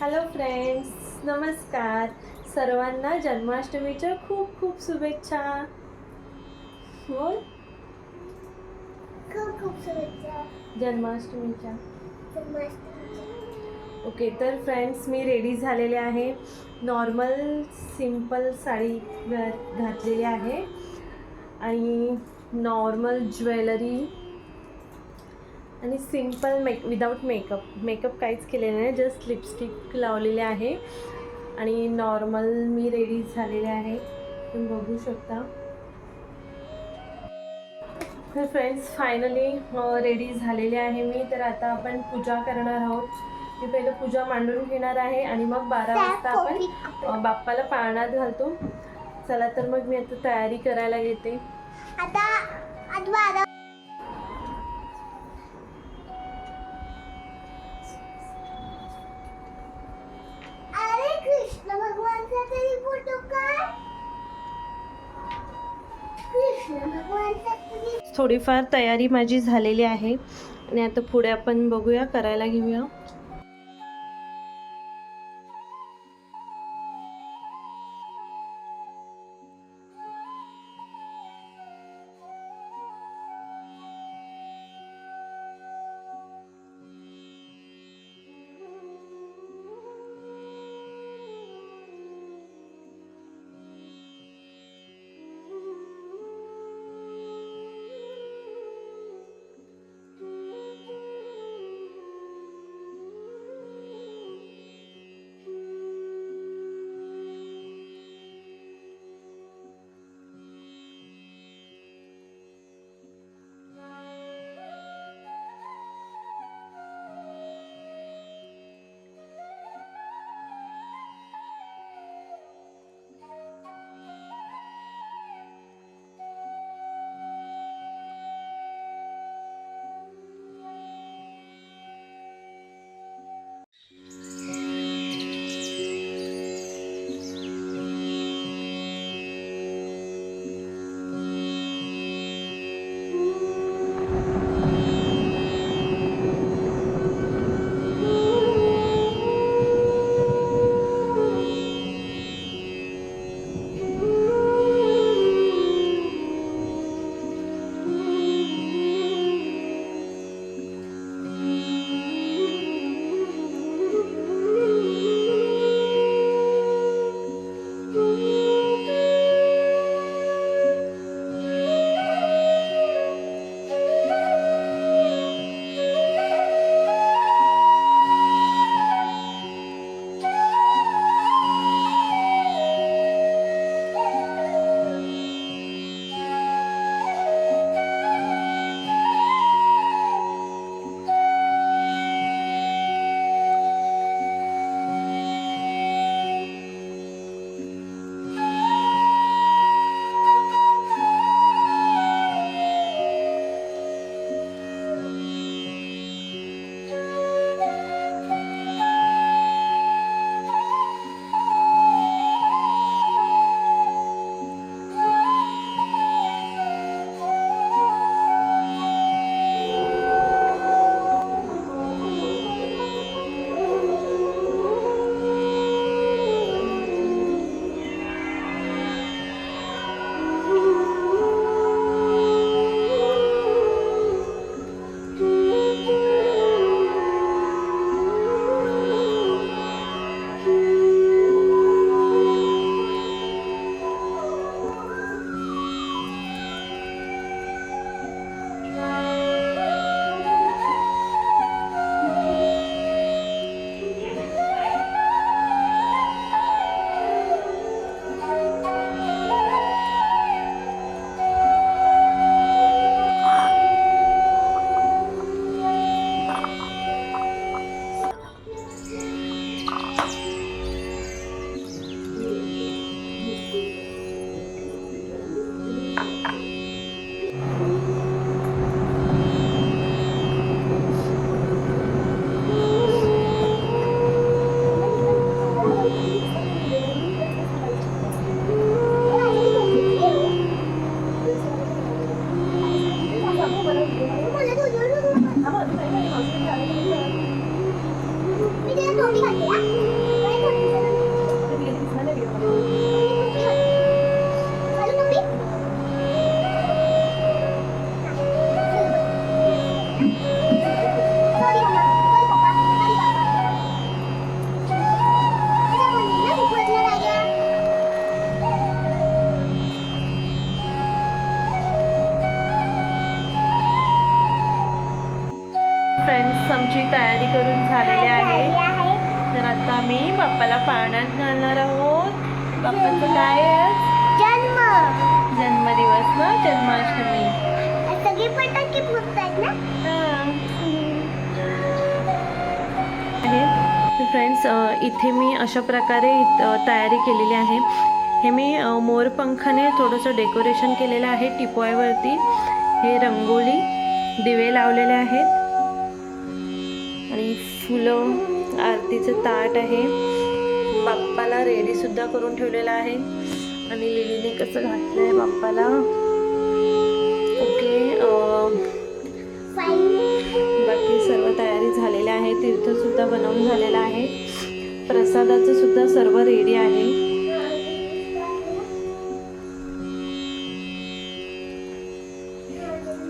Hello friends नमस्कार. सर्वांना जन्माष्टमीच्या खूप खूप शुभेच्छा. बोल. खूप खूप शुभेच्छा. जन्माष्टमीच्या. ओके तर फ्रेंड्स मी रेडी झालेले आहे. नॉर्मल सिंपल साडी घातलेली आहे. आणि नॉर्मल ज्वेलरी आणि simple make without makeup makeup काहीच केलेलं नाही जस्ट लिपस्टिक लावलेले आहे. आणि नॉर्मल मी रेडी झालेले आहे. तुम्ही बघू शकता. तर फ्रेंड्स फायनली रेडी झालेले आहे मी. तर आता आपण पूजा करणार आहोत. मी पहिलं पूजा मांडून घेणार आहे आणि मग बारा वाजता आपण बाप्पाला पाळण्यात घालतो. चला तर मग मी आता तयारी करायला घेते आता थोडीफार तयारी माझी झालेली आहे. आणि आता पुढे आपण बघूया करायला घेऊया. आमची तयारी करून झालेली आहे. तर आता आम्ही बाप्पाला पाण्यात घालणार आहोत. बाप्पाचं काय? जन्म. जन्मदिवस ना? जन्माष्टमी. सगळे फटाके फुटतात ना? आहे. फ्रेंड्स इथे मी अशा प्रकारे तयारी केलेली आहे. हे मी मोरपंखाने थोडंसं डेकोरेशन केलेलं आहे टिपॉयवरती. हे रंगोली दिवे लावलेले आहेत. फुलं आरतीचं ताट आहे. बाप्पाला रेडीसुद्धा करून ठेवलेलं आहे. आणि लिलीने कसं घातलं आहे बाप्पाला? ओके बाकी सर्व तयारी झालेल्या आहे. तीर्थसुद्धा बनवून झालेलं आहे. प्रसादाचं सुद्धा सर्व रेडी आहे.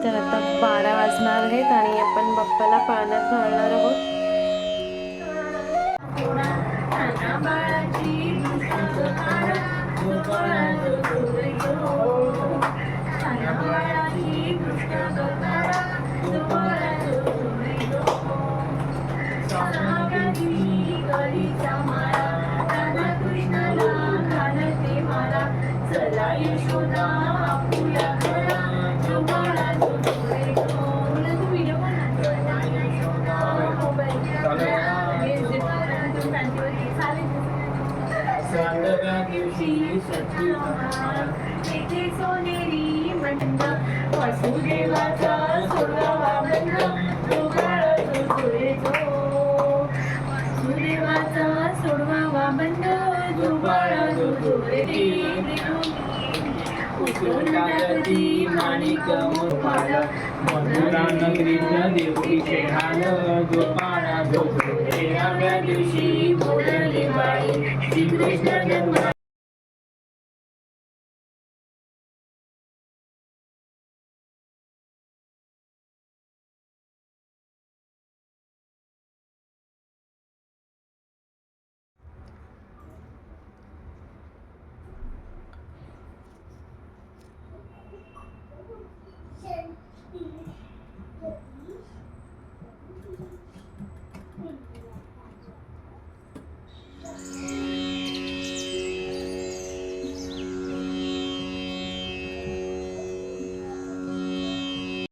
तर आता बारा वाजणार आहेत आणि आपण बाप्पाला पाण्यात घालणार आहोत. सातव्या माणिक मुरमाड मधुरा नगरीच्या देवकीचे हाल गोपाळा नव्या दिवशी बोलली बाई. श्रीकृष्ण जन्म